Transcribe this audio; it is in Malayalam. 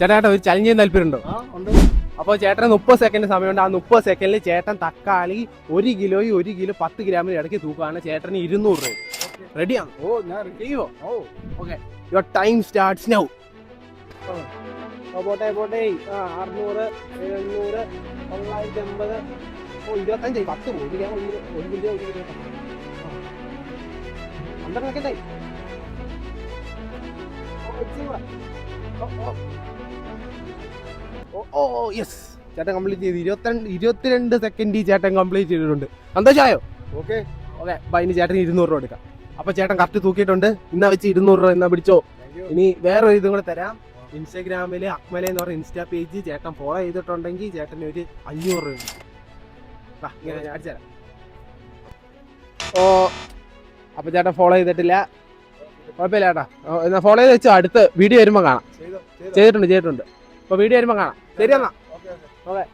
ചേട്ടാ ഒരു ചലഞ്ച് ചെയ്യാൻ താല്പര്യമുണ്ടോ അപ്പോൾ ചേട്ടന് മുപ്പത് സെക്കൻഡ് സമയമുണ്ട്. ആ മുപ്പത് സെക്കൻഡിൽ ചേട്ടൻ തക്കാളി ഒരു കിലോയും ഒരു കിലോ പത്ത് ഗ്രാമിന് ഇടയ്ക്ക് തൂക്കുകയാണ്. ചേട്ടന് ഇരുന്നൂറ് രൂപ. റെഡിയാണ് ഓ ഞാൻ. ചെയ്യുമോ ഓ. യുവർ ടൈം സ്റ്റാർട്ട്സ് നൗ പോട്ടെ പോട്ടെ. ആ അറുന്നൂറ് എഴുന്നൂറ് തൊള്ളായിരത്തി അമ്പത് ഓ ഇരുപത്തഞ്ച് പത്ത് ഒരു കിലോ ഒരു കിലോ ഒരു കിലോ. പന്ത്രണ്ട് സെക്കൻഡായി ഓ യെസ് ചേട്ടൻ കംപ്ലീറ്റ് ചെയ്തു. ഇരുപത്തിരണ്ട് ഇരുപത്തിരണ്ട് സെക്കൻഡ് ഈ ചേട്ടൻ കംപ്ലീറ്റ് ചെയ്തിട്ടുണ്ട്. സന്തോഷമായോ ഓക്കെ ഓക്കെ അപ്പൊ ഇനി ചേട്ടൻ ഇരുന്നൂറ് രൂപ എടുക്കാം അപ്പൊ ചേട്ടൻ കറക്റ്റ് തൂക്കിയിട്ടുണ്ട്. ഇന്നാ വെച്ച് ഇരുന്നൂറ് രൂപ എന്നാ പിടിച്ചോ? ഇനി വേറെ ഇതും കൂടെ തരാം. ഇൻസ്റ്റാഗ്രാമിൽ അക്മല എന്ന് പറഞ്ഞ ഇൻസ്റ്റാ പേജ് ചേട്ടൻ ഫോളോ ചെയ്തിട്ടുണ്ടെങ്കിൽ ചേട്ടന് ഒരു അഞ്ഞൂറ് രൂപ ഇങ്ങനെ അടിച്ചു തരാം. ഓ അപ്പൊ ചേട്ടൻ ഫോളോ ചെയ്തിട്ടില്ല. കുഴപ്പമില്ല ചേട്ടാ. ഓ, എന്നാ ഫോളോ ചെയ്ത് വെച്ചോ. അടുത്ത വീഡിയോ വരുമ്പോ കാണാം. ചെയ്തിട്ടുണ്ട് ചെയ്തിട്ടുണ്ട്. അപ്പൊ വീഡിയോ വരുമ്പോ കാണാം. ശരി എന്നാ. Okay okay.